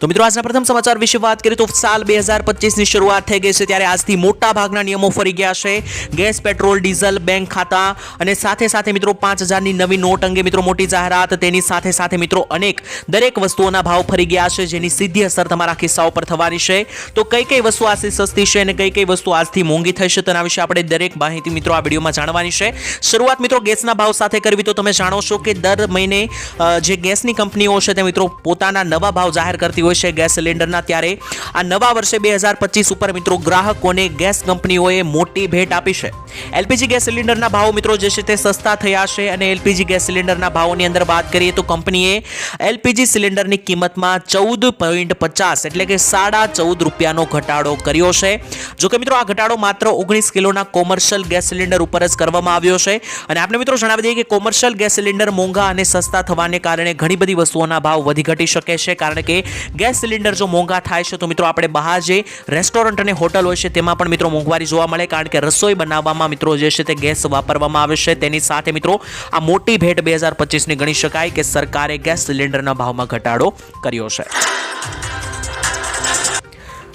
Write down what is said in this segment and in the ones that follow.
તો મિત્રો, આજના પ્રથમ સમાચાર વિશે વાત કરીએ તો સાલ બે હજાર પચીસની શરૂઆત થઈ ગઈ છે ત્યારે આજથી મોટા ભાગના નિયમો ફરી ગયા છે. ગેસ, પેટ્રોલ, ડીઝલ, બેંક ખાતા અને સાથે સાથે મિત્રો, પાંચ હજારની નવી નોટ અંગે મિત્રો મોટી જાહેરાત, તેની સાથે સાથે મિત્રો અનેક દરેક વસ્તુઓના ભાવ ફરી ગયા છે, જેની સીધી અસર તમારા ખિસ્સાઓ પર થવાની છે. તો કઈ કઈ વસ્તુ આજથી સસ્તી છે અને કઈ કઈ વસ્તુ આજથી મોંઘી થશે તેના વિશે આપણે દરેક માહિતી મિત્રો આ વિડીયોમાં જાણવાની છે. શરૂઆત મિત્રો ગેસના ભાવ સાથે કરવી તો તમે જાણો છો કે દર મહિને જે ગેસની કંપનીઓ છે તે મિત્રો પોતાના નવા ભાવ જાહેર કરતી હોય છે ગેસ સિલિન્ડરના ત્યારે. આ નવા વર્ષે બે હજાર પચીસ ઉપર મિત્રો ગ્રાહકોને ગેસ કંપનીઓએ મોટી ભેટ આપી છે. એલપીજી ગેસ સિલિન્ડરના ભાવ મિત્રો જે છે તે સસ્તા થયા છે અને એલપીજી ગેસ સિલિન્ડરના ભાવોની અંદર વાત કરીએ તો કંપનીએ એલપીજી સિલિન્ડરની કિંમતમાં ચૌદ પોઈન્ટ પચાસ એટલે કે સાડા ચૌદ રૂપિયાનો ઘટાડો કર્યો છે. જો કે મિત્રો આ ઘટાડો માત્ર ઓગણીસ કિલોના કોમર્શિયલ ગેસ સિલિન્ડર ઉપર જ કરવામાં આવ્યો છે અને આપણે મિત્રો જણાવી દઈએ કે કોમર્શિયલ ગેસ સિલિન્ડર મોંઘા અને સસ્તા થવાને કારણે ઘણી બધી વસ્તુઓના ભાવ વધી ઘટી શકે છે કારણ કે ગેસ સિલિન્ડર જો મોંઘા થાય છે તો મિત્રો આપણે બહાર જે રેસ્ટોરન્ટ અને હોટલ હોય છે તેમાં પણ મિત્રો મોંઘવારી જોવા મળે કારણ કે રસોઈ બનાવવામાં મિત્રો જે છે તે ગેસ વાપરવામાં આવે છે. તેની સાથે મિત્રો, આ મોટી ભેટ બે હજાર પચીસની ગણી શકાય કે સરકારે ગેસ સિલિન્ડરના ભાવમાં ઘટાડો કર્યો છે.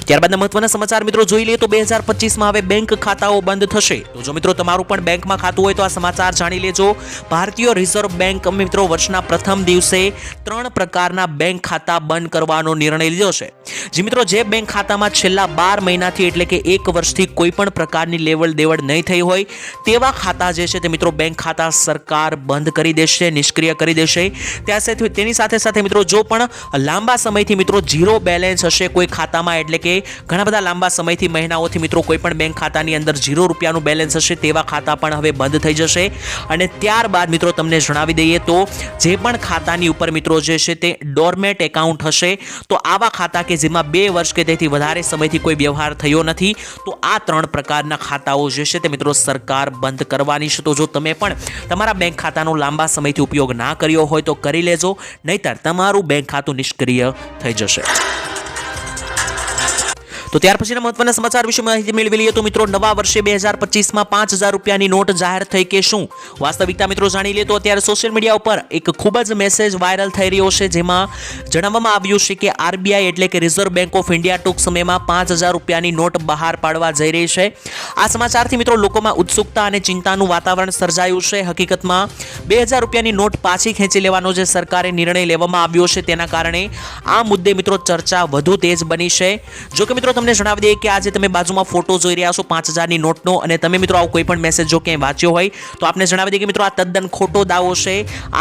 ત્યારબાદના મહત્વના સમાચાર મિત્રો જોઈ લઈએ તો બે હજાર પચીસમાં હવે બેંક ખાતાઓ બંધ થશે. તો જો મિત્રો તમારું પણ બેંકમાં ખાતું હોય તો આ સમાચાર જાણી લેજો. ભારતીય રિઝર્વ બેંક મિત્રો વર્ષના પ્રથમ દિવસે ત્રણ પ્રકારના બેંક ખાતા બંધ કરવાનો નિર્ણય લીધો છે. જે મિત્રો જે બેંક ખાતામાં છેલ્લા બાર મહિનાથી એટલે કે એક વર્ષથી કોઈ પણ પ્રકારની લેવડ દેવડ નહીં થઈ હોય, તેવા ખાતા જે છે તે મિત્રો બેંક ખાતા સરકાર બંધ કરી દેશે, નિષ્ક્રિય કરી દેશે. ત્યાં તેની સાથે સાથે મિત્રો જો પણ લાંબા સમયથી મિત્રો ઝીરો બેલેન્સ હશે કોઈ ખાતામાં એટલે કે ઘણા બધા લાંબા સમયથી મહિનાઓથી મિત્રો કોઈ પણ બેંક ખાતાની અંદર ઝીરો રૂપિયાનું બેલેન્સ હશે, તેવા ખાતા પણ હવે બંધ થઈ જશે. અને ત્યારબાદ મિત્રો તમને જણાવી દઈએ તો જે પણ ખાતાની ઉપર મિત્રો જે છે તે ડોરમેટ એકાઉન્ટ હશે. તો આવા ખાતા કે જેમાં બે વર્ષ કે તેથી વધારે સમયથી કોઈ વ્યવહાર થયો નથી, તો આ ત્રણ પ્રકારના ખાતાઓ જે છે તે મિત્રો સરકાર બંધ કરવાની છે. તો જો તમે પણ તમારા બેંક ખાતાનો લાંબા સમયથી ઉપયોગ ના કર્યો હોય તો કરી લેજો, નહીતર તમારું બેંક ખાતું નિષ્ક્રિય થઈ જશે. તો ત્યાર પછીના મહત્વના સમાચાર વિશે માહિતી મેળવી લઈએ તો મિત્રો, નવા વર્ષે બે હજાર પચીસમાં પાંચ હજાર રૂપિયાની નોટ જાહેર થઈ કે શું? વાસ્તવિકતા મિત્રો જાણી લઈએ તો અત્યારે સોશિયલ મીડિયા ઉપર એક ખૂબ જ મેસેજ વાયરલ થઈ રહ્યો છે, જેમાં જણાવવામાં આવ્યું છે કે આરબીઆઈ એટલે કે રિઝર્વ બેંક ઓફ ઇન્ડિયા ટૂંક સમયમાં પાંચ હજાર રૂપિયાની નોટ બહાર પાડવા જઈ રહી છે. આ સમાચારથી મિત્રો લોકોમાં ઉત્સુકતા અને ચિંતાનું વાતાવરણ સર્જાયું છે. હકીકતમાં બે હજાર રૂપિયાની નોટ પાછી ખેંચી લેવાનો જે સરકારે નિર્ણય લેવામાં આવ્યો છે, તેના કારણે આ મુદ્દે મિત્રો ચર્ચા વધુ તેજ બની છે. જો કે મિત્રો તમને જણાવી દઈએ કે આજે તમે બાજુમાં ફોટો જોઈ રહ્યા છો પાંચ હજારની નોટનો અને તમે મિત્રો આવો કોઈ પણ મેસેજ જો ક્યાંય વાંચ્યો હોય, તો આપને જણાવી દઈએ કે મિત્રો આ તદ્દન ખોટો દાવો છે.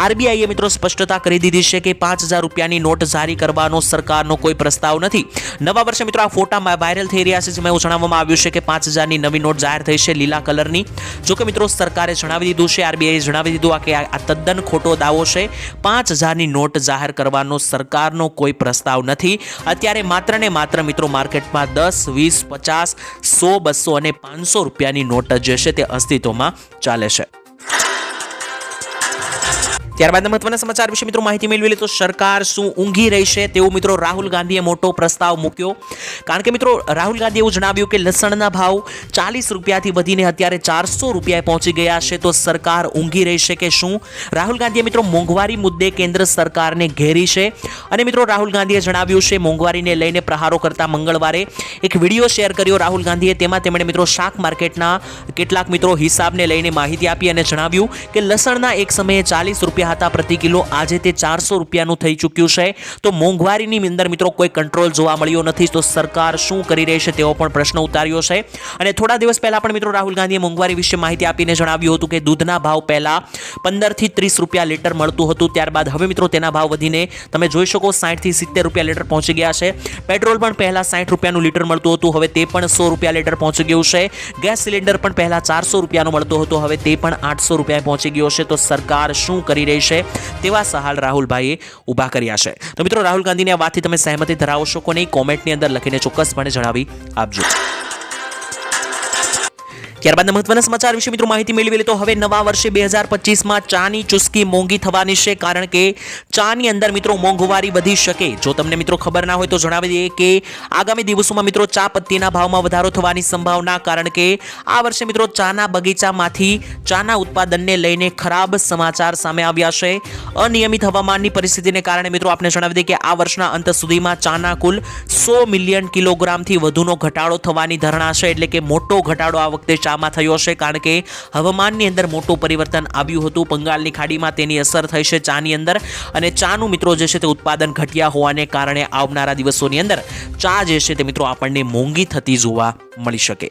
આરબીઆઈએ મિત્રો સ્પષ્ટતા કરી દીધી છે કે પાંચ હજાર રૂપિયાની નોટ જારી કરવાનો સરકારનો કોઈ પ્રસ્તાવ નથી. નવા વર્ષે મિત્રો આ ફોટા વાયરલ થઈ રહ્યા છે, જેમાં એવું જણાવવામાં આવ્યું છે કે પાંચ હજારની નવી નોટ જાહેર થઈ છે લીલા કલરની. જો કે મિત્રો સરકારે જણાવી દીધું છે, આરબીઆઈએ જણાવી દીધું કે આ તદ્દન ખોટો દાવો છે. પાંચ હજારની નોટ જાહેર કરવાનો સરકારનો કોઈ પ્રસ્તાવ નથી. અત્યારે માત્ર ને માત્ર મિત્રો માર્કેટમાં દસ, વીસ, પચાસ, સો, બસો અને પાંચસો રૂપિયાની નોટ જે છે તે અસ્તિત્વમાં ચાલે છે. ત્યારબાદ મહત્વના સમાચાર વિશે મિત્રો માહિતી મેળવી લે તો સરકાર શું ઊંઘી રહી છે તેવું મિત્રો રાહુલ ગાંધીએ મોટો પ્રસ્તાવ મૂક્યો. કારણ કે મિત્રો રાહુલ ગાંધીએ એવું જણાવ્યું કે લસણના ભાવ ચાલીસ રૂપિયાથી વધીને અત્યારે ચારસો રૂપિયાએ પહોંચી ગયા છે. તો સરકાર ઊંઘી રહી છે કે શું? રાહુલ ગાંધીએ મિત્રો મોંઘવારી મુદ્દે કેન્દ્ર સરકારને ઘેરી છે. અને મિત્રો રાહુલ ગાંધીએ જણાવ્યું છે મોંઘવારીને લઈને પ્રહારો કરતા મંગળવારે એક વીડિયો શેર કર્યો રાહુલ ગાંધીએ. તેમાં તેમણે મિત્રો શાક માર્કેટના કેટલાક મિત્રો હિસાબને લઈને માહિતી આપી અને જણાવ્યું કે લસણના એક સમયે ચાલીસ રૂપિયા હતા પ્રતિ કિલો. આજે તે ચારસો રૂપિયાનું થઈ ચૂક્યું છે. તો મોંઘવારીની અંદર મિત્રો કોઈ કંટ્રોલ જોવા મળ્યો નથી. તો સરકાર શું કરી રહી છે તેવો પણ પ્રશ્ન ઉતાર્યો છે. અને થોડા દિવસ પહેલાં પણ મિત્રો રાહુલ ગાંધીએ મોંઘવારી વિશે માહિતી આપીને જણાવ્યું હતું કે દૂધના ભાવ પહેલાં પંદરથી ત્રીસ રૂપિયા લીટર મળતું હતું. ત્યારબાદ હવે મિત્રો તેના ભાવ વધીને તમે જોઈ શકો સાઠથી સિત્તેર રૂપિયા લીટર પહોંચી ગયા છે. પેટ્રોલ પણ પહેલાં સાઠ રૂપિયાનું લીટર મળતું હતું. હવે તે પણ સો રૂપિયા લીટર પહોંચી ગયું છે. ગેસ સિલિન્ડર પણ પહેલાં ચારસો રૂપિયાનો મળતો હતો. હવે તે પણ આઠસો રૂપિયા પહોંચી ગયો છે. તો સરકાર શું કરી રહી છે તેવા સહાલ રાહુલભાઈએ ઊભા કર્યા છે. તો મિત્રો, રાહુલ ગાંધીની આ વાતથી તમે સહેમતી ધરાવો છો કે કોમેન્ટની અંદર લખીને ચોક્કસપણે જણાવી આપજો. ત્યારબાદ મહત્વના સમાચાર વિશે મિત્રો માહિતી મેળવી તો હવે નવા વર્ષે બે હજાર પચીસમાં ચાની ચુસ્કી મોંઘી થવાની છે કારણ કે ચાની અંદર મિત્રો મોંઘવારી વધી શકે. જો તમને મિત્રો ખબર ના હોય તો જણાવી દઈએ કે આગામી દિવસોમાં મિત્રો ચા પત્તીના ભાવમાં વધારો થવાની સંભાવના કારણ કે આ વર્ષે મિત્રો ચાના બગીચામાંથી ચાના ઉત્પાદનને લઈને ખરાબ સમાચાર સામે આવ્યા છે. અનિયમિત હવામાનની પરિસ્થિતિને કારણે મિત્રો આપણે જણાવી દઈએ કે આ વર્ષના અંત સુધીમાં ચાના કુલ સો મિલિયન કિલોગ્રામથી વધુનો ઘટાડો થવાની ધારણા છે. એટલે કે મોટો ઘટાડો આ વખતે ચામાં થયો છે કારણ કે હવામાનની અંદર મોટું પરિવર્તન આવ્યું હતું. બંગાળની ખાડીમાં તેની અસર થઈ છે ચાની અંદર અને ચાનું મિત્રો જે છે તે ઉત્પાદન ઘટ્યા હોવાને કારણે આવનારા દિવસોની અંદર ચા જે છે તે મિત્રો આપણને મોંઘી થતી જોવા મળી શકે.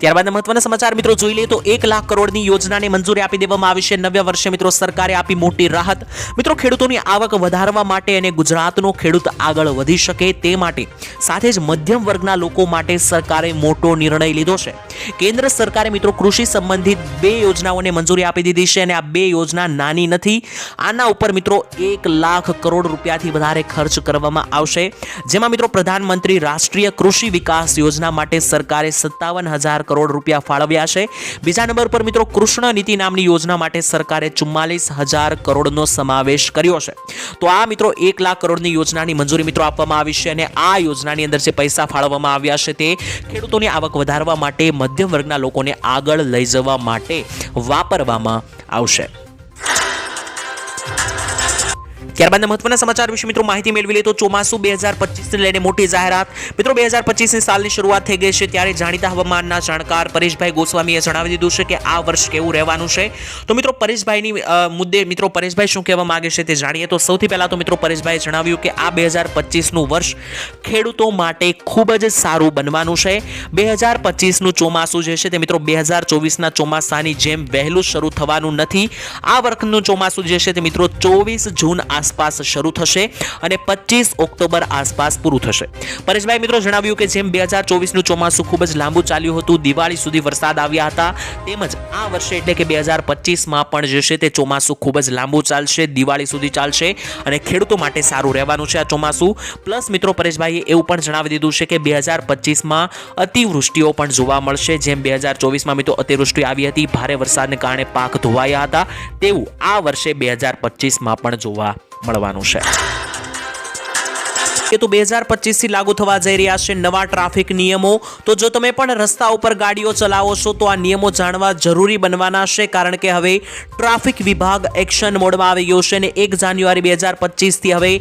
ત્યારબાદ મહત્વના સમાચાર, મિત્રો, જોઈ લઈએ તો એક લાખ કરોડની યોજનાને મંજૂરી આપી દેવામાં આવી છે. નવ્ય વર્ષે, મિત્રો, સરકારે આપી મોટી રાહત. મિત્રો, ખેડૂતોની આવક વધારવા માટે અને ગુજરાતનો ખેડૂત આગળ વધી શકે તે માટે સાથે જ મધ્યમ વર્ગના લોકો માટે સરકારે મોટો નિર્ણય લીધો છે. કેન્દ્ર સરકારે, મિત્રો, કૃષિ સંબંધિત બે યોજનાઓને મંજૂરી આપી દીધી છે અને આ બે યોજના નાની નથી. આના ઉપર, મિત્રો, એક લાખ કરોડ રૂપિયાથી વધારે ખર્ચ કરવામાં આવશે. જેમાં, મિત્રો, પ્રધાનમંત્રી રાષ્ટ્રીય કૃષિ વિકાસ યોજના માટે સરકારે સત્તાવન હજાર કરોડ રૂપિયા ફાળવ્યા છે. બીજા નંબર પર મિત્રો કૃષ્ણ નીતિ નામની યોજના માટે સરકારે ચુમ્માલીસ હજાર કરોડનો સમાવેશ કર્યો છે. તો આ મિત્રો એક લાખ કરોડની યોજનાની મંજૂરી મિત્રો આપવામાં આવી છે અને આ યોજનાની અંદર જે પૈસા ફાળવવામાં આવ્યા છે તે ખેડૂતોની આવક વધારવા માટે મધ્યમ વર્ગના લોકોને આગળ લઈ જવા માટે વાપરવામાં આવશે. ત્યારબાદ મહત્વના સમાચાર વિશે મિત્રો માહિતી મેળવી લે તો ચોમાસું બે હજાર પચીસને લઈને મોટી જાહેરાત. મિત્રો બે હજાર પચીસની સાલની શરૂઆત થઈ ગઈ છે ત્યારે જાણીતા હવામાનના જાણકાર પરેશભાઈ ગોસ્વામીએ જણાવી દીધું છે કે આ વર્ષ કેવું રહેવાનું છે. તો મિત્રો પરેશભાઈની મુદ્દે મિત્રો પરેશભાઈ શું કહેવા માગે છે તે જાણીએ. તો સૌથી પહેલાં તો મિત્રો પરેશભાઈએ જણાવ્યું કે આ બે હજાર પચીસનું વર્ષ ખેડૂતો માટે ખૂબ જ સારું બનવાનું છે. બે હજાર પચીસનું ચોમાસું જે છે તે મિત્રો બે હજાર ચોવીસના ચોમાસાની જેમ વહેલું શરૂ થવાનું નથી. આ વર્ષનું ચોમાસું જે છે તે મિત્રો ચોવીસ જૂન આસપાસ શરૂ થશે અને પચીસ ઓક્ટોબર આસપાસ પૂરું થશે. પરેશભાઈ મિત્રો જણાવ્યું કે જેમ બે હજાર ચોવીસનું ચોમાસું ખૂબ જ લાંબુ ચાલ્યું હતું, દિવાળી સુધી વરસાદ આવ્યા હતા, તેમજ આ વર્ષે એટલે કે બે હજાર પચીસમાં પણ જે છે તે ચોમાસું ખૂબ જ લાંબુ ચાલશે, દિવાળી સુધી ચાલશે અને ખેડૂતો માટે સારું રહેવાનું છે આ ચોમાસું. પ્લસ મિત્રો પરેશભાઈએ એવું પણ જણાવી દીધું છે કે બે હજાર પચીસમાં અતિવૃષ્ટિઓ પણ જોવા મળશે. જેમ બે હજાર ચોવીસમાં મિત્રો અતિવૃષ્ટિ આવી હતી, ભારે વરસાદને કારણે પાક ધોવાયા હતા, તેવું આ વર્ષે બે હજાર પચીસમાં પણ જોવા મળવાનું છે. કે તો બે હજાર પચીસથી લાગુ થવા જઈ રહ્યા છે નવા ટ્રાફિક નિયમો. તો જો તમે પણ રસ્તા ઉપર ગાડીઓ ચલાવો છો, તો આ નિયમો જાણવા જરૂરી બનવાના છે, કારણ કે હવે ટ્રાફિક વિભાગ એક્શન મોડમાં આવી ગયો છે અને એક જાન્યુઆરી બે હજાર પચીસથી હવે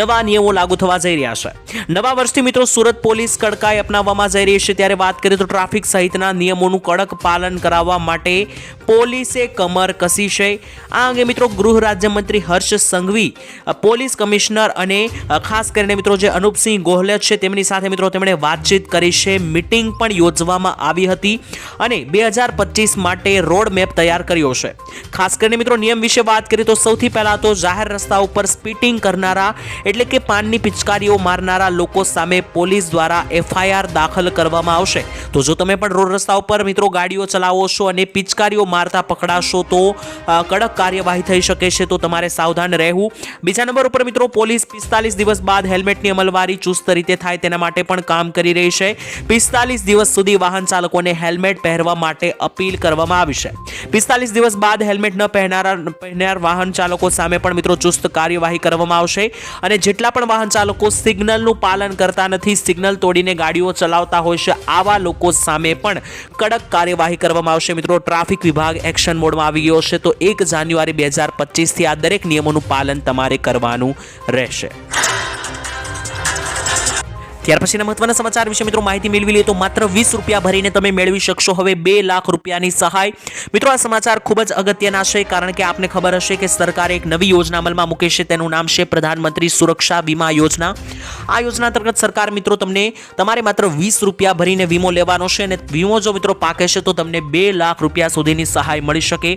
નવા નિયમો લાગુ થવા જઈ રહ્યા છે. નવા વર્ષથી મિત્રો સુરત પોલીસ કડકાઈ અપનાવવામાં જઈ રહી છે. ત્યારે વાત કરીએ તો ટ્રાફિક સહિતના નિયમોનું કડક પાલન કરાવવા માટે પોલીસે કમર કસી છે. આ અંગે મિત્રો ગૃહ રાજ્યમંત્રી હર્ષ સંઘવી પોલીસ કમિશનર અને ખાસ કરીને મિત્રો જે અનુપસિંહ ગોહલત છે તેમની સાથે મિત્રો તેમણે વાતચીત કરી છે. મિટિંગ પણ યોજવામાં આવી હતી અને બે હજાર પચીસ માટે રોડ મેપ તૈયાર કર્યો છે. ખાસ કરીને મિત્રો નિયમ વિશે વાત કરીએ તો સૌથી પહેલાં તો જાહેર રસ્તા ઉપર સ્પીટિંગ કરનારા એટલે કે પાનની પિચકારીઓ મારનારા લોકો સામે પોલીસ દ્વારા એફઆઈઆર દાખલ કરવામાં આવશે. તો જો તમે પણ રોડ રસ્તા ઉપર મિત્રો ગાડીઓ ચલાવો છો અને પિચકારીઓ મારતા પકડાશો તો કડક કાર્યવાહી થઈ શકે છે તો તમારે સાવધાન રહેવું. બીજા નંબર ઉપર મિત્રો પોલીસ પિસ્તાલીસ દિવસ બાદ હેલ્મેટની અમલવારી ચુસ્ત રીતે થાય તેના માટે પણ કામ કરી રહી છે. પિસ્તાલીસ દિવસ સુધી વાહન ચાલકોને હેલ્મેટ પહેરવા માટે અપીલ કરવામાં આવી છે. પિસ્તાલીસ દિવસ બાદ હેલ્મેટ ન પહેરનારા પહેરનાર વાહન ચાલકો સામે પણ મિત્રો ચુસ્ત કાર્યવાહી કરવામાં આવશે અને જેટલા પણ વાહન ચાલકો સિગ્નલનું પાલન કરતા નથી, સિગ્નલ તોડીને ગાડીઓ ચલાવતા હોય છે, આવા લોકો સામે પણ કડક કાર્યવાહી કરવામાં આવશે. મિત્રો, ટ્રાફિક વિભાગ એક્શન મોડમાં આવી ગયો છે તો એક જાન્યુઆરી બે હજાર પચીસથી આ દરેક નિયમોનું પાલન તમારે કરવાનું રહેશે. ત્યાર પછીના મહત્વના સમાચાર વિશે મિત્રો માહિતી મેળવી લઈએ તો માત્ર વીસ રૂપિયા ભરીને તમે મેળવી શકશો. હવે બે લાખ રૂપિયાની સહાય. મિત્રો આ સમાચાર ખૂબ જ અગત્યના છે કારણ કે આપને ખબર હશે કે સરકારે એક નવી યોજના અમલમાં મૂકી છે. તેનું નામ છે પ્રધાનમંત્રી સુરક્ષા વીમા યોજના. આ યોજના અંતર્ગત સરકાર મિત્રો તમને તમારે માત્ર વીસ રૂપિયા ભરીને વીમો લેવાનો છે અને વીમો જો મિત્રો પાકે છે તો તમને બે લાખ રૂપિયા સુધીની સહાય મળી શકે.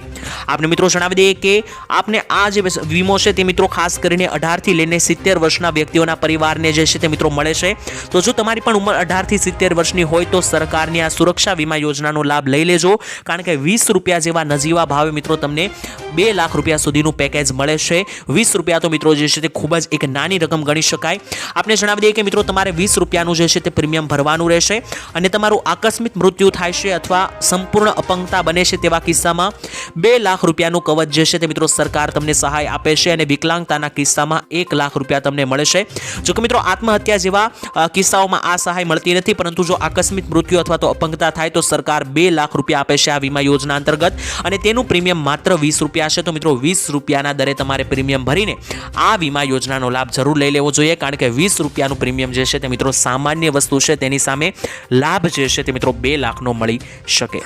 આપને મિત્રો જણાવી દઈએ કે આપને આ જે વીમો છે તે મિત્રો ખાસ કરીને અઢારથી લઈને સિત્તેર વર્ષના વ્યક્તિઓના પરિવારને જે છે તે મિત્રો મળે છે. તો જો તમારી પણ ઉંમર અઢારથી સિત્તેર વર્ષની હોય તો સરકારની આ સુરક્ષા વીમા યોજનાનો લાભ લઈ લેજો. કારણ કે વીસ રૂપિયા જેવા નજીવા ભાવે મિત્રો તમને બે લાખ રૂપિયા સુધીનું પેકેજ મળે છે. વીસ રૂપિયા તો મિત્રો જે છે તે ખૂબ જ એક નાની રકમ ગણી શકાય. આપણે જણાવી દઈએ કે મિત્રો તમારે વીસ રૂપિયાનું જે છે તે પ્રીમિયમ ભરવાનું રહેશે અને તમારું આકસ્મિક મૃત્યુ થાય છે અથવા સંપૂર્ણ અપંગતા બને છે તેવા કિસ્સામાં બે લાખ રૂપિયાનું કવચ જે છે તે મિત્રો સરકાર તમને સહાય આપે છે અને વિકલાંગતાના કિસ્સામાં એક લાખ રૂપિયા તમને મળે છે. જોકે મિત્રો આત્મહત્યા જેવા કિસ્સાઓમાં આ સહાય મળતી નથી, પરંતુ જો આકસ્મિક મૃત્યુ અથવા તો અપંગતા થાય, તો સરકાર બે લાખ રૂપિયા આપે છે આ વીમા યોજના અંતર્ગત. અને તેનું પ્રીમિયમ માત્ર વીસ રૂપિયા છે તો મિત્રો, વીસ રૂપિયાના દરે તમારે પ્રીમિયમ ભરીને આ વીમા યોજનાનો લાભ જરૂર લઈ લેવો જોઈએ, કારણ કે વીસ રૂપિયાનું પ્રીમિયમ જે છે તે મિત્રો સામાન્ય વસ્તુ છે. તેની સામે લાભ જે છે તે મિત્રો બે લાખનો મળી શકે.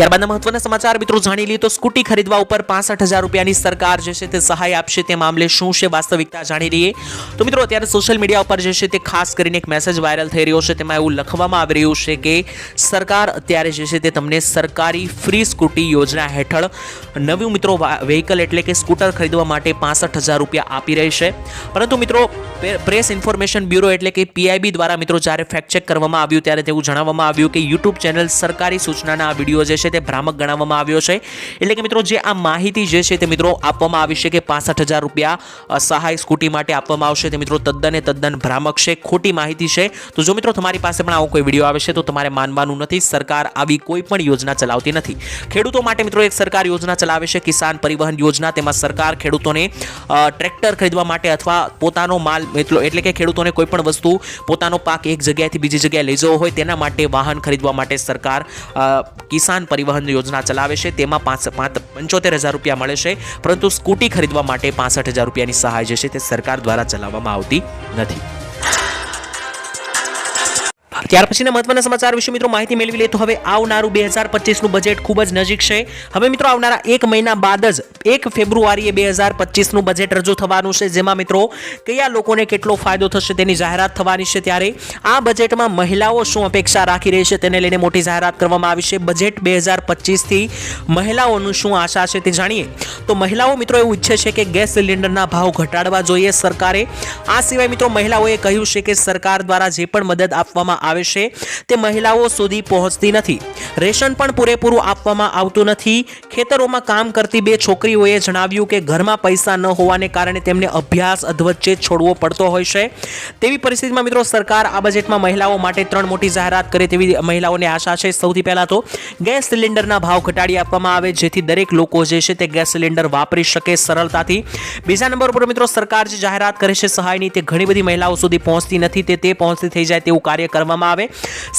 ત્યારબાદના મહત્વના સમાચાર, મિત્રો જાણી લઈએ તો સ્કૂટી ખરીદવા ઉપર પાસઠ હજાર રૂપિયાની સરકાર જે છે તે સહાય આપશે તે મામલે શું છે વાસ્તવિકતા જાણી લઈએ. તો મિત્રો અત્યારે સોશિયલ મીડિયા ઉપર જે છે તે ખાસ કરીને એક મેસેજ વાયરલ થઈ રહ્યો છે, તેમાં એવું લખવામાં આવી રહ્યું છે કે સરકાર અત્યારે જે છે તે તમને સરકારી ફ્રી સ્કૂટી યોજના હેઠળ નવું મિત્રો વ્હીકલ એટલે કે સ્કૂટર ખરીદવા માટે પાસઠ હજાર રૂપિયા આપી રહી છે. પરંતુ મિત્રો પ્રેસ ઇન્ફોર્મેશન બ્યુરો એટલે કે પીઆઈબી દ્વારા મિત્રો જ્યારે ફેક્ટ ચેક કરવામાં આવ્યું ત્યારે તેવું જણાવવામાં આવ્યું કે યુટ્યુબ ચેનલ સરકારી સૂચનાના આ વીડિયો જે છે તે ભ્રામક ગણાવવામાં આવ્યો છે. એટલે કે મિત્રો જે આ માહિતી જે છે તે મિત્રો આપવામાં આવી છે કે પાસઠ હજાર રૂપિયા સહાય સ્કૂટી માટે આપવામાં આવશે. તે મિત્રો તદ્દન એ તદ્દન ભ્રામક છે, ખોટી માહિતી છે. તો જો મિત્રો તમારી પાસે પણ આવો કોઈ વીડિયો આવે છે તો તમારે માનવાનું નથી. સરકાર આવી કોઈ પણ યોજના ચલાવતી નથી. ખેડૂતો માટે મિત્રો એક સરકાર યોજના ચલાવે છે, કિસાન પરિવહન યોજના. તેમાં સરકાર ખેડૂતોને ટ્રેક્ટર ખરીદવા માટે અથવા પોતાનો માલ મિત્રો એટલે કે ખેડૂતોને કોઈ પણ વસ્તુ પોતાનો પાક એક જગ્યાએથી બીજી જગ્યાએ લઈ જવો હોય તેના માટે વાહન ખરીદવા માટે સરકાર કિસાન પરિવહન યોજના ચલાવે છે. તેમાં પાંચ પાંચ પંચોતેર હજાર રૂપિયા મળે છે. પરંતુ સ્કૂટી ખરીદવા માટે પાસઠ હજાર રૂપિયાની સહાય જે છે તે સરકાર દ્વારા ચલાવવામાં આવતી નથી. ત્યાર પછીના મહત્વના સમાચાર વિશે મિત્રો માહિતી મેળવી લે તો હવે આવનારું બે હજાર પચીસનું બજેટ ખૂબ જ નજીક છે. હવે મિત્રો આવનારા એક મહિના બાદ જ એક ફેબ્રુઆરીએ બે હજાર પચીસનું બજેટ રજૂ થવાનું છે, જેમાં મિત્રો કયા લોકોને કેટલો ફાયદો થશે તેની જાહેરાત થવાની છે ત્યારે આ બજેટમાં મહિલાઓ શું અપેક્ષા રાખી રહી છે તેને લઈને મોટી જાહેરાત કરવામાં આવી છે. બજેટ બે હજાર પચીસથી મહિલાઓનું શું આશા છે તે જાણીએ. તો મહિલાઓ મિત્રો એવું ઈચ્છે છે કે ગેસ સિલિન્ડરના ભાવ ઘટાડવા જોઈએ. સરકારે આ સિવાય મિત્રો મહિલાઓએ કહ્યું છે કે સરકાર દ્વારા જે પણ મદદ આપવામાં આવે છે તે મહિલાઓ સુધી પહોંચતી નથી. રેશન પણ પૂરેપૂરું આપવામાં આવતું નથી. ખેતરોમાં કામ કરતી બે છોકરીઓએ જણાવ્યું કે ઘરમાં પૈસા ન હોવાને કારણે તેમને અભ્યાસ અધવચ્ચે છોડવો પડતો હોય છે. તેવી પરિસ્થિતિમાં મિત્રો સરકાર આ બજેટમાં મહિલાઓ માટે ત્રણ મોટી જાહેરાત કરે તેવી મહિલાઓને આશા છે. સૌથી પહેલાં તો ગેસ સિલિન્ડરના ભાવ ઘટાડી આપવામાં આવે જેથી દરેક લોકો જે છે તે ગેસ સિલિન્ડર વાપરી શકે સરળતાથી. બીજા નંબર પર મિત્રો સરકાર જે જાહેરાત કરે છે સહાયની તે ઘણી બધી મહિલાઓ સુધી પહોંચતી નથી. તે તે પહોંચતી થઈ જાય તેવું કાર્ય કરવામાં આવે.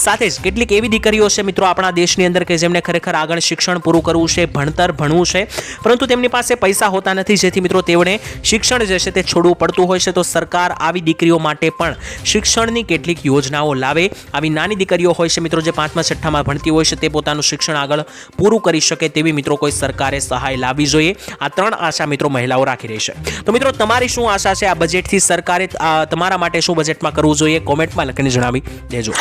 સાથે જ કેટલીક એવી દીકરીઓ છે મિત્રો આપણા દેશની અંદર કે જેમને ખરેખર આગળ શિક્ષણ પૂરું કરવું છે, ભણતર ભણવું છે, પરંતુ તેમની પાસે પૈસા હોતા નથી. જેથી મિત્રો તેઓને શિક્ષણ જે છે તે છોડવું પડતું હોય છે. તો સરકાર આવી દીકરીઓ માટે પણ શિક્ષણની કેટલીક યોજનાઓ લાવે. આવી નાની દીકરીઓ હોય છે મિત્રો જે પાંચમા, છઠ્ઠામાં ભણતી હોય છે, તે પોતાનું શિક્ષણ આગળ પૂરું કરી શકે તેવી મિત્રો કોઈ સરકારે સહાય લાવવી જોઈએ. આ ત્રણ આશા મિત્રો મહિલાઓ રાખી રહી છે. તો મિત્રો તમારી શું આશા છે? આ બજેટથી સરકારે તમારા માટે શું બજેટમાં કરવું જોઈએ? કોમેન્ટમાં લખીને જણાવી દેજો.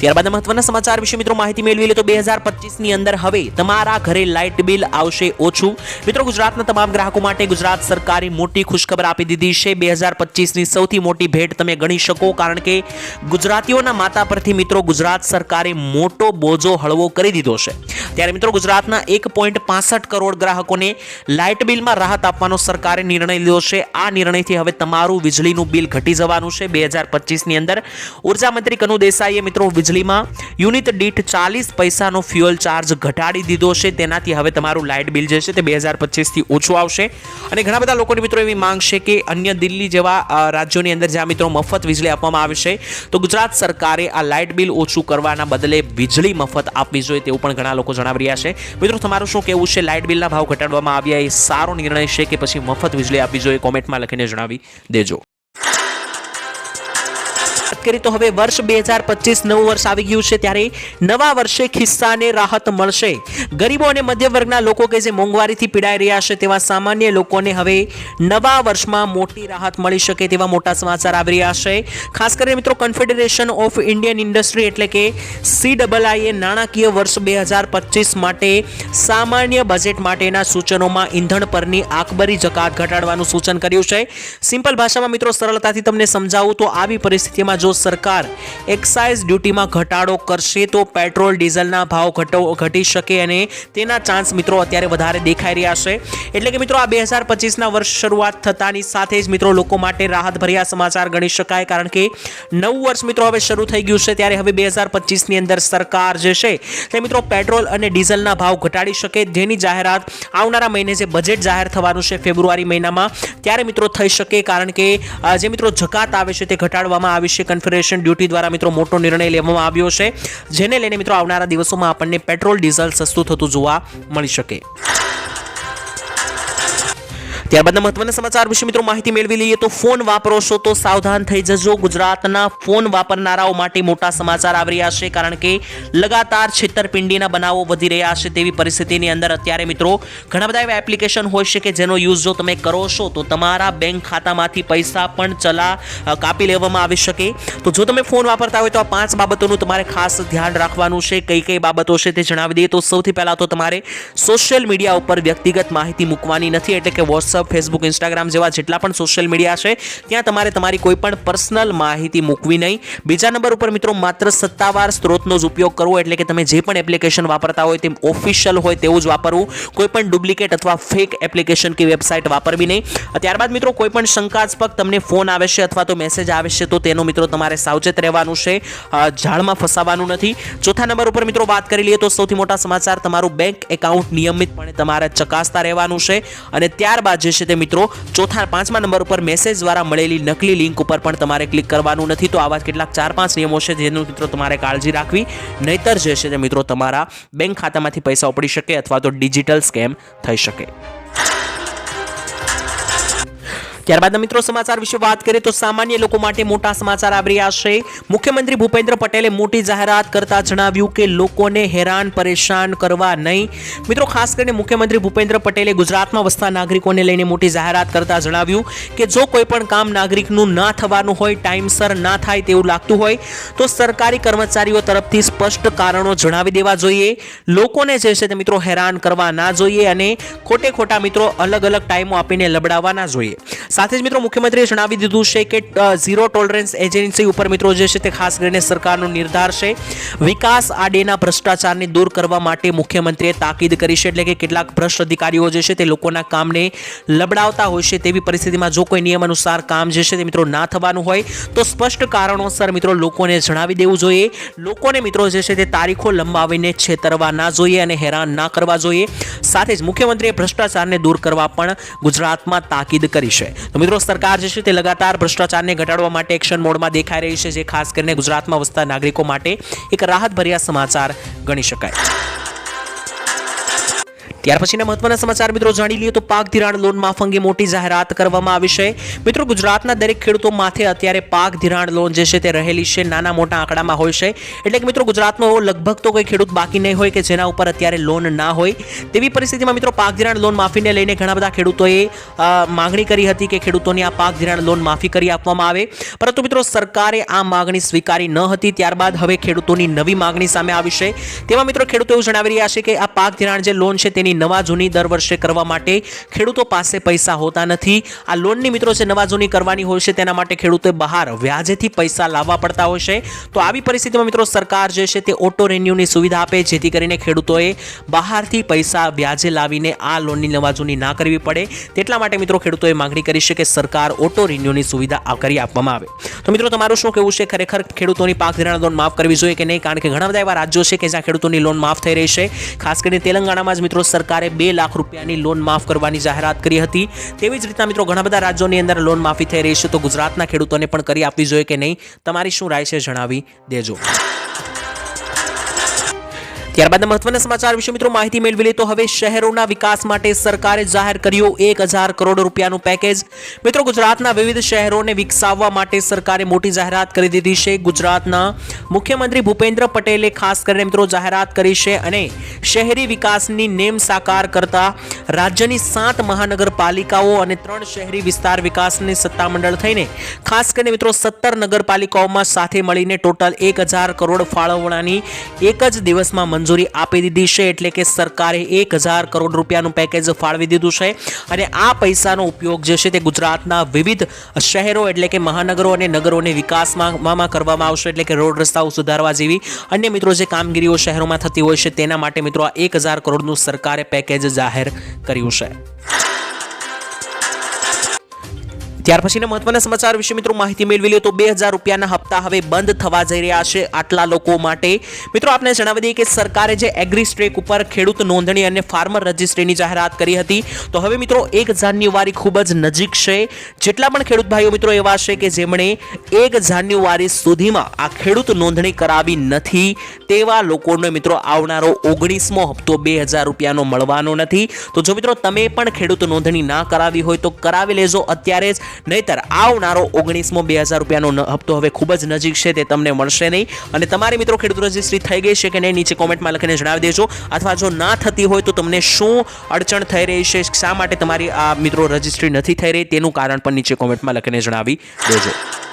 ત્યારબાદ મહત્વના સમાચાર વિશે મિત્રો માહિતી મેળવી લે તો બે હજાર પચીસની અંદર હવે તમારા ઘરે લાઇટ બિલ આવશે ઓછું. મિત્રો ગુજરાતના તમામ ગ્રાહકો માટે ગુજરાત સરકારે મોટી ખુશખબર આપી દીધી છે. બે હજાર પચીસની સૌથી મોટી ભેટ તમે ગણી શકો કારણ કે ગુજરાતીઓના માતા પરથી મિત્રો ગુજરાત સરકારે મોટો બોજો હળવો કરી દીધો છે. ત્યારે મિત્રો ગુજરાતના એક પોઈન્ટ પાસઠ કરોડ ગ્રાહકોને લાઇટ બિલમાં રાહત આપવાનો સરકારે નિર્ણય લીધો છે. આ નિર્ણયથી હવે તમારું વીજળીનું બિલ ઘટી જવાનું છે. બે હજાર પચીસની અંદર. ઊર્જા મંત્રી કનુ દેસાઈએ મિત્રો વીજળીમાં યુનિટ દીઠ ચાલીસ પૈસાનો ફ્યુઅલ ચાર્જ ઘટાડી દીધો છે. તેનાથી હવે તમારું લાઇટ બિલ જે છે તે બે હજાર પચીસથી ઓછું આવશે. અને ઘણા બધા લોકોની મિત્રો એવી માંગ છે કે અન્ય દિલ્હી જેવા રાજ્યોની અંદર જ્યાં મિત્રો મફત વીજળી આપવામાં આવે છે, તો ગુજરાત સરકારે આ લાઇટ બિલ ઓછું કરવાના બદલે વીજળી મફત આપવી જોઈએ તેવું પણ ઘણા લોકો જણાવી રહ્યા છે. મિત્રો, તમારું શું કહેવું છે? લાઇટ બિલના ભાવ ઘટાડવામાં આવ્યા એ સારો નિર્ણય છે કે પછી મફત વીજળી આપવી જોઈએ? કોમેન્ટમાં લખીને જણાવી દેજો. વાત કરીએ તો હવે વર્ષ બે હજાર પચીસ નવું વર્ષ આવી ગયું છે ત્યારે નવા વર્ષે ખિસ્સાને રાહત મળશે. ગરીબો અને મધ્ય વર્ગના લોકો કે જે મોંઘવારીથી પીડાઈ રહ્યા છે તેવા સામાન્ય લોકોને હવે નવા વર્ષમાં મોટી રાહત મળી શકે તેવા મોટા સમાચાર આવી રહ્યા છે. ખાસ કરીને મિત્રો કન્ફેડરેશન ઓફ ઇન્ડિયન ઇન્ડસ્ટ્રી એટલે કે સી ડબલ આઈએ નાણાકીય વર્ષ બે હજાર પચીસ માટે સામાન્ય બજેટ માટેના સૂચનોમાં ઈંધણ પરની આકબરી જકાત ઘટાડવાનું સૂચન કર્યું છે. સિમ્પલ ભાષામાં મિત્રો સરળતાથી તમને સમજાવું તો આવી પરિસ્થિતિમાં જો સરકાર એક્સાઇઝ ડ્યુટીમાં ઘટાડો કરશે તો પેટ્રોલ, ડીઝલના ભાવ ઘટો ઘટી શકે અને તેના ચાન્સ મિત્રો અત્યારે વધારે દેખાઈ રહ્યા છે. એટલે કે મિત્રો, આ બે હજાર પચીસના વર્ષ શરૂઆત થતાની સાથે જ મિત્રો લોકો માટે રાહતભર્યા સમાચાર ગણી શકાય, કારણ કે નવું વર્ષ મિત્રો હવે શરૂ થઈ ગયું છે, ત્યારે હવે બે હજાર પચીસની અંદર સરકાર જે છે તે મિત્રો પેટ્રોલ અને ડીઝલના ભાવ ઘટાડી શકે. જેની જાહેરાત આવનારા મહિને જે બજેટ જાહેર થવાનું છે ફેબ્રુઆરી મહિનામાં, ત્યારે મિત્રો થઈ શકે, કારણ કે જે મિત્રો જકાત આવે છે તે ઘટાડવામાં આવી છે કન્ફેડરેશન ડ્યુટી દ્વારા મિત્રો મોટો નિર્ણય લેવામાં આવ્યો છે, જેને લઈને મિત્રો આવનારા દિવસોમાં આપણને પેટ્રોલ, ડીઝલ સસ્તું થતું જોવા મળી શકે. ત્યારબાદના મહત્વના સમાચાર વિશે મિત્રો માહિતી મેળવી લઈએ તો ફોન વાપરો છો તો સાવધાન થઈ જજો. ગુજરાતના ફોન વાપરનારાઓ માટે મોટા સમાચાર આવી રહ્યા છે કારણ કે લગાતાર છેતરપિંડીના બનાવો વધી રહ્યા છે તેવી પરિસ્થિતિની અંદર અત્યારે મિત્રો ઘણા બધા એવા એપ્લિકેશન હોય છે કે જેનો યુઝ જો તમે કરો છો તો તમારા બેંક ખાતામાંથી પૈસા પણ ચલા કાપી લેવામાં આવી શકે. તો જો તમે ફોન વાપરતા હોય તો આ પાંચ બાબતોનું તમારે ખાસ ધ્યાન રાખવાનું છે. કઈ કઈ બાબતો છે તે જણાવી દઈએ. તો સૌથી પહેલાં તો તમારે સોશિયલ મીડિયા ઉપર વ્યક્તિગત માહિતી મૂકવાની નથી. એટલે કે વોટ્સઅપ ફેસબુક, ઇન્સ્ટાગ્રામ જેવા જેટલા પણ સોશિયલ મીડિયા છે, ત્યાં તમારે તમારી કોઈ પણ પર્સનલ માહિતી મૂકવી નહીં. બીજા નંબર ઉપર મિત્રો માત્ર સત્તાવાર સ્ત્રોતનો જ ઉપયોગ કરવો, એટલે કે તમે જે પણ એપ્લિકેશન વાપરતા હોય તે ઓફિશિયલ હોય તેવું જ વાપરવું. કોઈ પણ ડુપ્લિકેટ અથવા ફેક એપ્લિકેશન કે વેબસાઇટ વાપરવી નહીં. ત્યારબાદ મિત્રો કોઈ પણ શંકાસ્પદ તમને ફોન આવે છે અથવા તો મેસેજ આવે છે, તો તેનો મિત્રો તમારે સાવચેત રહેવાનું છે. ઝાડમાં ફસાવાનું નથી. ચોથા નંબર ઉપર મિત્રો વાત કરી લઈએ તો સૌથી મોટા સમાચાર, તમારું બેંક એકાઉન્ટ નિયમિતપણે તમારે ચકાસતા રહેવાનું છે. અને ત્યારબાદ જે છે તે મિત્રો, ચોથા પાંચમા નંબર ઉપર મેસેજ દ્વારા મળેલી નકલી લિંક ઉપર પણ તમારે ક્લિક કરવાનું નથી. તો આવા કેટલાક ચાર પાંચ નિયમો છે જેનું મિત્રો તમારે કાળજી રાખવી. નહીતર જે છે તે મિત્રો તમારા બેંક ખાતામાંથી પૈસા ઉપડી શકે અથવા તો ડિજિટલ સ્કેમ થઈ શકે. ત્યારબાદના મિત્રો સમાચાર વિશે વાત કરીએ તો સામાન્ય લોકો માટે મોટા સમાચાર આવી રહ્યા છે. મુખ્યમંત્રી ભૂપેન્દ્ર પટેલે મોટી જાહેરાત કરતા જણાવ્યું કે લોકોને હેરાન, પરેશાન કરવા નહીં. મિત્રો, ખાસ કરીને મુખ્યમંત્રી ભૂપેન્દ્ર પટેલે ગુજરાતમાં વસતા નાગરિકોને લઈને મોટી જાહેરાત કરતા જણાવ્યું કે જો કોઈ પણ કામ નાગરિકનું ના થવાનું હોય, ટાઈમસર ના થાય તેવું લાગતું હોય, તો સરકારી કર્મચારીઓ તરફથી સ્પષ્ટ કારણો જણાવી દેવા જોઈએ. લોકોને જે છે તે મિત્રો હેરાન કરવા ના જોઈએ અને ખોટે ખોટા મિત્રો અલગ અલગ ટાઈમો આપીને લબડાવવા ના જોઈએ. સાથે જ મિત્રો મુખ્યમંત્રીએ જણાવી દીધું છે કે ઝીરો ટોલરન્સ એજન્સી ઉપર મિત્રો જે છે તે ખાસ કરીને સરકારનો નિર્ધાર છે. વિકાસ આડેના ભ્રષ્ટાચારને દૂર કરવા માટે મુખ્યમંત્રીએ તાકીદ કરી છે એટલે કે કેટલાક ભ્રષ્ટ અધિકારીઓ જે છે તે લોકોના કામને લબડાવતા હોય છે તેવી પરિસ્થિતિમાં જો કોઈ નિયમ અનુસાર કામ જે છે તે મિત્રો ના થવાનું હોય, તો સ્પષ્ટ કારણોસર મિત્રો લોકોને જણાવી દેવું જોઈએ. લોકોને મિત્રો જે છે તે તારીખો લંબાવીને છેતરવા ના જોઈએ અને હેરાન ના કરવા જોઈએ. સાથે જ મુખ્યમંત્રીએ ભ્રષ્ટાચારને દૂર કરવા પણ ગુજરાતમાં તાકીદ કરી છે. તો મિત્રો, સરકાર જે છે તે લગાતાર ભ્રષ્ટાચારને ઘટાડવા માટે એક્શન મોડમાં દેખાઈ રહી છે, જે ખાસ કરીને ગુજરાતમાં વસતા નાગરિકો માટે એક રાહતભર્યા સમાચાર ગણી શકાય. ત્યાર પછીના મહત્વના સમાચાર મિત્રો જાણી લઈએ તો પાક ધિરાણ લોન માફ અંગે મોટી જાહેરાત કરવામાં આવી છે. મિત્રો ગુજરાતના દરેક ખેડૂતો માથે અત્યારે પાક ધિરાણ લોન જે છે તે રહેલી છે, નાના મોટા આંકડામાં હોય છે. એટલે કે મિત્રો ગુજરાતમાં એવો લગભગ તો કોઈ ખેડૂત બાકી નહીં હોય કે જેના ઉપર અત્યારે લોન ના હોય. તેવી પરિસ્થિતિમાં મિત્રો પાક ધિરાણ લોન માફીને લઈને ઘણા બધા ખેડૂતોએ માંગણી કરી હતી કે ખેડૂતોની આ પાક ધિરાણ લોન માફી કરી આપવામાં આવે. પરંતુ મિત્રો સરકારે આ માગણી સ્વીકારી ન હતી. ત્યારબાદ હવે ખેડૂતોની નવી માગણી સામે આવી છે. તેમાં મિત્રો ખેડૂતો એવું જણાવી રહ્યા છે કે આ પાક ધિરાણ જે લોન છે તેની નવા જૂની દર વર્ષે કરવા માટે ખેડૂતો પાસે પૈસા હોતા નથી. આ લોનની મિત્રો છે નવા જૂની કરવાની હોય છે તેના માટે ખેડૂતોએ બહાર વ્યાજેથી પૈસા લાવવા પડતા હોય છે. તો આવી પરિસ્થિતિમાં મિત્રો સરકાર જે છે તે ઓટો રેન્યુની સુવિધા આપે, જેથી કરીને ખેડૂતોએ બહારથી પૈસા વ્યાજે લાવીને આ લોનની નવા જૂની ના કરવી પડે. તેટલા માટે મિત્રો ખેડૂતોએ માંગણી કરી છે કે સરકાર ઓટો રેન્યુની સુવિધા કરી આપવામાં આવે. તો મિત્રો તમારું શું કહેવું છે? ખરેખર ખેડૂતોની પાક ધિરાણ લોન માફ કરવી જોઈએ કે નહીં? કારણ કે ઘણા બધા એવા રાજ્યો છે કે જ્યાં ખેડૂતોની લોન માફ થઈ રહી છે. ખાસ કરીને તેલંગાણામાં જ મિત્રો સરકારે બે લાખ રૂપિયાની લોન માફ કરવાની જાહેરાત કરી હતી. તેવી જ રીતના મિત્રો ઘણા બધા રાજ્યોની અંદર લોન માફી થઈ રહી છે. તો ગુજરાતના ખેડૂતોને પણ કરી આપવી જોઈએ કે નહીં? તમારી શું રાય છે? જણાવી દેજો. ત્યારબાદ મહત્વના સમાચાર વિશે મિત્રો માહિતી મેળવી લે તો હવે શહેરોના વિકાસ માટે સરકારે જાહેર કર્યું એક હજાર કરોડ રૂપિયાનું પેકેજ. મિત્રો, ગુજરાતના વિવિધ શહેરોને વિકસાવવા માટે સરકારે મોટી જાહેરાત કરી દીધી છે. ગુજરાતના મુખ્યમંત્રી ભૂપેન્દ્ર પટેલે ખાસ કરીને મિત્રો જાહેરાત કરી છે અને શહેરી વિકાસની નેમ સાકાર કરતા રાજ્યની સાત મહાનગરપાલિકાઓ અને ત્રણ શહેરી વિસ્તાર વિકાસની સત્તામંડળ થઈને ખાસ કરીને મિત્રો સત્તર નગરપાલિકાઓમાં સાથે મળીને ટોટલ એક હજાર કરોડ ફાળવણાની એક જ દિવસમાં મંજૂરી આપી દીધી છે એટલે કે સરકારે એક હજાર કરોડ રૂપિયાનું પેકેજ ફાળવી દીધું છે અને આ પૈસાનો ઉપયોગ જે છે તે ગુજરાતના વિવિધ શહેરો એટલે કે મહાનગરો અને નગરોને વિકાસમાં કરવામાં આવશે એટલે કે રોડ રસ્તાઓ સુધારવા જેવી અન્ય મિત્રો જે કામગીરીઓ શહેરોમાં થતી હોય છે તેના માટે મિત્રો આ એક હજાર કરોડનું સરકારે પેકેજ જાહેર કર્યું છે. ત્યાર પછીના મહત્વના સમાચાર વિશે મિત્રો માહિતી મેળવી લો તો બે હજાર રૂપિયાના હપ્તા હવે બંધ થવા જઈ રહ્યા છે આટલા લોકો માટે. મિત્રો આપણે જણાવી દઈએ કે સરકારે જે એગ્રી સ્ટ્રેક ઉપર ખેડૂત નોંધણી અને ફાર્મર રજિસ્ટ્રીની જાહેરાત કરી હતી, તો હવે મિત્રો એક જાન્યુઆરી ખૂબ જ નજીક છે. જેટલા પણ ખેડૂત ભાઈઓ મિત્રો એવા છે કે જેમણે એક જાન્યુઆરી સુધીમાં આ ખેડૂત નોંધણી કરાવી નથી, તેવા લોકોને મિત્રો આવનારો ઓગણીસમો હપ્તો બે હજાર રૂપિયાનો મળવાનો નથી. તો જો મિત્રો તમે પણ ખેડૂત નોંધણી ના કરાવી હોય તો કરાવી લેજો. અત્યારે જ નહીતર આવનારો ઓગણીસમો બે હજાર રૂપિયાનો હપ્તો હવે ખૂબ જ નજીક છે, તે તમને મળશે નહીં. અને તમારી મિત્રો ખેડૂત રજિસ્ટ્રી થઈ ગઈ છે કે નહીં, નીચે કોમેન્ટમાં લખીને જણાવી દેજો. અથવા જો ના થતી હોય તો તમને શું અડચણ થઈ રહી છે, શા માટે તમારી આ મિત્રો રજિસ્ટ્રી નથી થઈ રહી, તેનું કારણ પણ નીચે કોમેન્ટમાં લખીને જણાવી દેજો.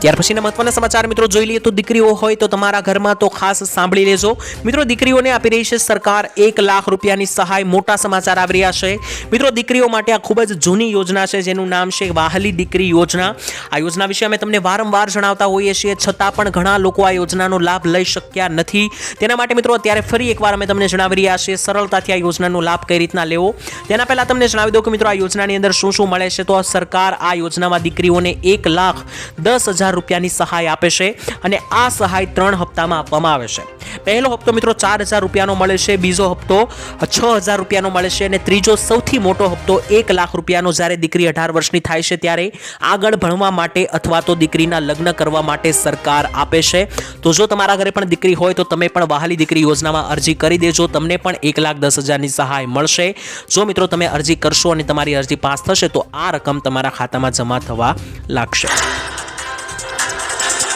ત્યાર પછીના મહત્વના સમાચાર મિત્રો જોઈ લઈએ તો દીકરીઓ હોય તો તમારા ઘરમાં તો ખાસ સાંભળી લેજો. મિત્રો દીકરીઓને આપી રહી છે સરકાર એક લાખ રૂપિયાની સહાય. મોટા સમાચાર આવી રહ્યા છે. મિત્રો દીકરીઓ માટે આ ખૂબ જ જૂની યોજના છે જેનું નામ છે વાહલી દીકરી યોજના. આ યોજના વિશે અમે તમને વારંવાર જણાવતા હોઈએ છીએ. છતાં પણ ઘણા લોકો આ યોજનાનો લાભ લઈ શક્યા નથી. તેના માટે મિત્રો અત્યારે ફરી એકવાર અમે તમને જણાવી રહ્યા છીએ સરળતાથી આ યોજનાનો લાભ કઈ રીતના લેવો. તેના પહેલાં તમને જણાવી દઉં કે મિત્રો આ યોજનાની અંદર શું શું મળે છે? તો સરકાર આ યોજનામાં દીકરીઓને એક લાખ દસ હજાર રૂપિયાની સહાય આપે છે અને આ સહાય ત્રણ હપ્તામાં આપવામાં આવે છે. પહેલો હપ્તો મિત્રો ચાર હજાર રૂપિયાનો મળે છે, બીજો હપ્તો છ હજાર રૂપિયાનો મળે છે અને ત્રીજો સૌથી મોટો હપ્તો એક લાખ રૂપિયાનો જ્યારે દીકરી અઢાર વર્ષની થાય છે ત્યારે આગળ ભણવા માટે અથવા તો દીકરીના લગ્ન કરવા માટે સરકાર આપે છે. તો જો તમારા ઘરે પણ દીકરી હોય તો તમે પણ વહાલી દીકરી યોજનામાં અરજી કરી દેજો, તમને પણ એક લાખ દસ હજારની સહાય મળશે. જો મિત્રો તમે અરજી કરશો અને તમારી અરજી પાસ થશે તો આ રકમ તમારા ખાતામાં જમા થવા લાગશે.